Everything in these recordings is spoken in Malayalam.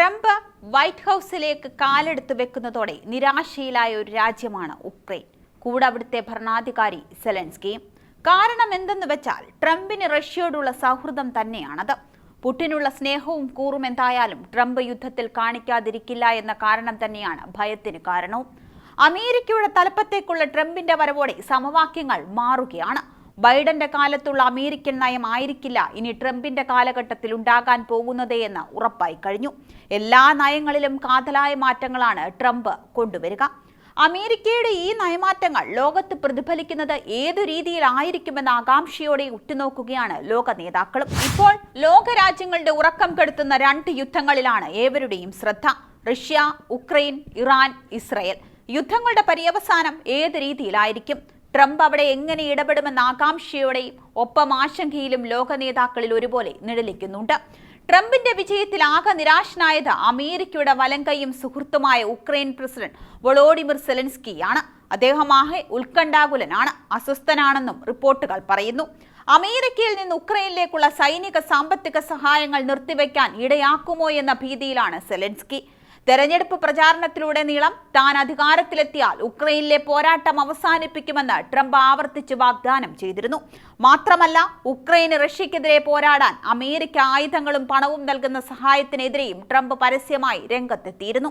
ട്രംപ് വൈറ്റ് ഹൗസിലേക്ക് കാലെടുത്ത് വെക്കുന്നതോടെ നിരാശയിലായ ഒരു രാജ്യമാണ് ഉക്രൈൻ. കൂടെ അവിടുത്തെ ഭരണാധികാരി സെലൻസ്കി. കാരണം എന്തെന്ന് വെച്ചാൽ ട്രംപിന് റഷ്യയോടുള്ള സൗഹൃദം തന്നെയാണത്. പുട്ടിനുള്ള സ്നേഹവും കൂറും എന്തായാലും ട്രംപ് യുദ്ധത്തിൽ കാണിക്കാതിരിക്കില്ല എന്ന കാരണം തന്നെയാണ് ഭയത്തിന് കാരണവും. അമേരിക്കയുടെ തലപ്പത്തേക്കുള്ള ട്രംപിന്റെ വരവോടെ സമവാക്യങ്ങൾ മാറുകയാണ്. ബൈഡന്റെ കാലത്തുള്ള അമേരിക്കൻ നയം ആയിരിക്കില്ല ഇനി ട്രംപിന്റെ കാലഘട്ടത്തിൽ ഉണ്ടാകാൻ പോകുന്നത് എന്ന് ഉറപ്പായി കഴിഞ്ഞു. എല്ലാ നയങ്ങളിലും കാതലായ മാറ്റങ്ങളാണ് ട്രംപ് കൊണ്ടുവരിക. അമേരിക്കയുടെ ഈ നയമാറ്റങ്ങൾ ലോകത്ത് പ്രതിഫലിക്കുന്നത് ഏതു രീതിയിലായിരിക്കുമെന്ന ആകാംക്ഷയോടെ ഉറ്റുനോക്കുകയാണ് ലോക നേതാക്കളും. ഇപ്പോൾ ലോകരാജ്യങ്ങളുടെ ഉറക്കം കെടുത്തുന്ന രണ്ട് യുദ്ധങ്ങളിലാണ് ഏവരുടെയും ശ്രദ്ധ. Russia Ukraine Iran Israel. യുദ്ധങ്ങളുടെ പര്യവസാനം ഏത് രീതിയിലായിരിക്കും? ട്രംപ് അവിടെ എങ്ങനെ ഇടപെടുമെന്ന ആകാംക്ഷയോടെയും ഒപ്പം ആശങ്കയിലും ലോക നേതാക്കളിൽ ഒരുപോലെ നിഴലിക്കുന്നുണ്ട്. ട്രംപിന്റെ വിജയത്തിൽ ആകെ നിരാശനായത് അമേരിക്കയുടെ വലങ്കയും സുഹൃത്തുമായ ഉക്രൈൻ പ്രസിഡന്റ് വൊളോഡിമിർ സെലൻസ്കിയാണ്. അദ്ദേഹം ആകെ ഉത്കണ്ഠാകുലനാണ് അസ്വസ്ഥനാണെന്നും റിപ്പോർട്ടുകൾ പറയുന്നു. അമേരിക്കയിൽ നിന്ന് ഉക്രൈനിലേക്കുള്ള സൈനിക സാമ്പത്തിക സഹായങ്ങൾ നിർത്തിവെക്കാൻ ഇടയാക്കുമോ എന്ന ഭീതിയിലാണ് സെലൻസ്കി. തെരഞ്ഞെടുപ്പ് പ്രചാരണത്തിലൂടെ നീളം താൻ അധികാരത്തിലെത്തിയാൽ ഉക്രൈനിലെ പോരാട്ടം അവസാനിപ്പിക്കുമെന്ന് ട്രംപ് ആവർത്തിച്ച് വാഗ്ദാനം ചെയ്തിരുന്നു. മാത്രമല്ല ഉക്രൈന് റഷ്യക്കെതിരെ പോരാടാൻ അമേരിക്ക ആയുധങ്ങളും പണവും നൽകുന്ന സഹായത്തിനെതിരെയും ട്രംപ് പരസ്യമായി രംഗത്തെത്തിയിരുന്നു.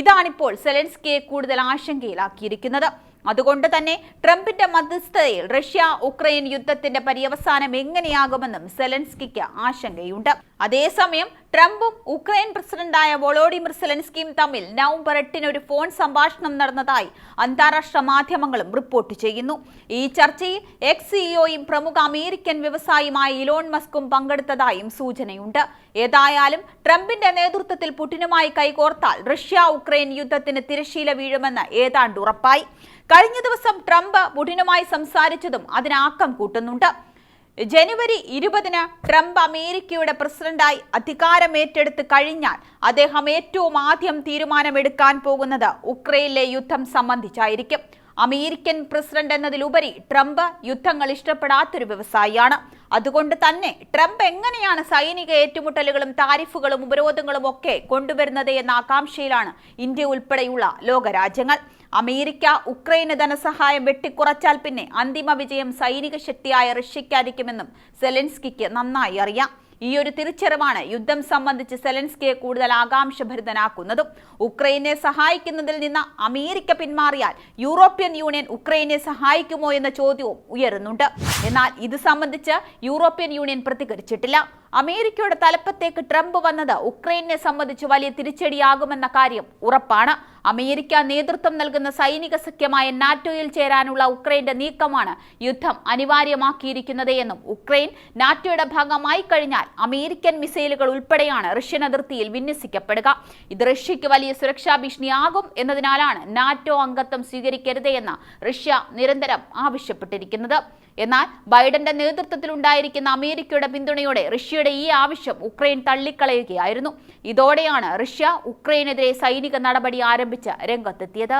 ഇതാണിപ്പോൾ സെലൻസ്കിയെ കൂടുതൽ ആശങ്കയിലാക്കിയിരിക്കുന്നത്. അതുകൊണ്ട് തന്നെ ട്രംപിന്റെ മധ്യസ്ഥതയിൽ റഷ്യ ഉക്രൈൻ യുദ്ധത്തിന്റെ പര്യവസാനം എങ്ങനെയാകുമെന്നും സെലൻസ്കിക്ക് ആശങ്കയുണ്ട്. അതേസമയം ട്രംപും ഉക്രൈൻ പ്രസിഡന്റായ വൊളോഡിമിർ സെലൻസ്കിയും തമ്മിൽ നവംബർ എട്ടിന് ഒരു ഫോൺ സംഭാഷണം നടന്നതായി അന്താരാഷ്ട്ര മാധ്യമങ്ങളും റിപ്പോർട്ട് ചെയ്യുന്നു. ഈ ചർച്ചയിൽ എക്സ് സിഇഒയും പ്രമുഖ അമേരിക്കൻ വ്യവസായിയുമായ ഇലോൺ മസ്കും പങ്കെടുത്തതായും സൂചനയുണ്ട്. ഏതായാലും ട്രംപിന്റെ നേതൃത്വത്തിൽ പുടിനുമായി കൈകോർത്താൽ റഷ്യ ഉക്രൈൻ യുദ്ധത്തിന് തിരശീല വീഴുമെന്ന് ഏതാണ്ട് ഉറപ്പായി. കഴിഞ്ഞ ദിവസം ട്രംപ് പുടിനുമായി സംസാരിച്ചതും അതിനാക്കം കൂട്ടുന്നുണ്ട്. ജനുവരി ഇരുപതിന് ട്രംപ് അമേരിക്കയുടെ പ്രസിഡന്റായി അധികാരമേറ്റെടുത്ത് കഴിഞ്ഞാൽ അദ്ദേഹം ഏറ്റവും ആദ്യം തീരുമാനമെടുക്കാൻ പോകുന്നത് ഉക്രൈനിലെ യുദ്ധം സംബന്ധിച്ചായിരിക്കും. അമേരിക്കൻ പ്രസിഡന്റ് എന്നതിലുപരി ട്രംപ് യുദ്ധങ്ങൾ ഇഷ്ടപ്പെടാത്തൊരു വ്യവസായിയാണ്. അതുകൊണ്ട് തന്നെ ട്രംപ് എങ്ങനെയാണ് സൈനിക ഏറ്റുമുട്ടലുകളും താരിഫുകളും ഉപരോധങ്ങളും ഒക്കെ കൊണ്ടുവരുന്നത് എന്ന ആകാംക്ഷയിലാണ് ഇന്ത്യ ഉൾപ്പെടെയുള്ള ലോകരാജ്യങ്ങൾ. അമേരിക്ക ഉക്രൈന് ധനസഹായം വെട്ടിക്കുറച്ചാൽ പിന്നെ അന്തിമ വിജയം സൈനിക ശക്തിയായ റഷ്യയ്ക്കായിരിക്കുമെന്നും സെലൻസ്കിക്ക് നന്നായി അറിയാം. ഈ ഒരു തിരിച്ചറിവാണ് യുദ്ധം സംബന്ധിച്ച് സെലൻസ്കിയെ കൂടുതൽ ആകാംക്ഷഭരിതനാക്കുന്നതും. ഉക്രൈനെ സഹായിക്കുന്നതിൽ നിന്ന് അമേരിക്ക പിന്മാറിയാൽ യൂറോപ്യൻ യൂണിയൻ ഉക്രൈനെ സഹായിക്കുമോ എന്ന ചോദ്യവും ഉയരുന്നുണ്ട്. എന്നാൽ ഇത് സംബന്ധിച്ച് യൂറോപ്യൻ യൂണിയൻ പ്രതികരിച്ചിട്ടില്ല. അമേരിക്കയുടെ തലപ്പത്തേക്ക് ട്രംപ് വന്നത് ഉക്രൈനെ സംബന്ധിച്ച് വലിയ തിരിച്ചടിയാകുമെന്ന കാര്യം ഉറപ്പാണ്. അമേരിക്ക നേതൃത്വം നൽകുന്ന സൈനിക സഖ്യമായ നാറ്റോയിൽ ചേരാനുള്ള ഉക്രൈന്റെ നീക്കമാണ് യുദ്ധം അനിവാര്യമാക്കിയിരിക്കുന്നത് എന്നും ഉക്രൈൻ നാറ്റോയുടെ ഭാഗമായി കഴിഞ്ഞാൽ അമേരിക്കൻ മിസൈലുകൾ ഉൾപ്പെടെയാണ് റഷ്യൻ അതിർത്തിയിൽ വിന്യസിക്കപ്പെടുക. ഇത് റഷ്യയ്ക്ക് വലിയ സുരക്ഷാ ഭീഷണിയാകും എന്നതിനാലാണ് നാറ്റോ അംഗത്വം സ്വീകരിക്കരുത് എന്ന് റഷ്യ നിരന്തരം ആവശ്യപ്പെട്ടിരിക്കുന്നത്. എന്നാൽ ബൈഡന്റെ നേതൃത്വത്തിൽ ഉണ്ടായിരിക്കുന്ന അമേരിക്കയുടെ പിന്തുണയോടെ റഷ്യയുടെ ഈ ആവശ്യം ഉക്രൈൻ തള്ളിക്കളയുകയായിരുന്നു. ഇതോടെയാണ് റഷ്യ ഉക്രൈനെതിരെ സൈനിക നടപടി ആരംഭിച്ച് രംഗത്തെത്തിയത്.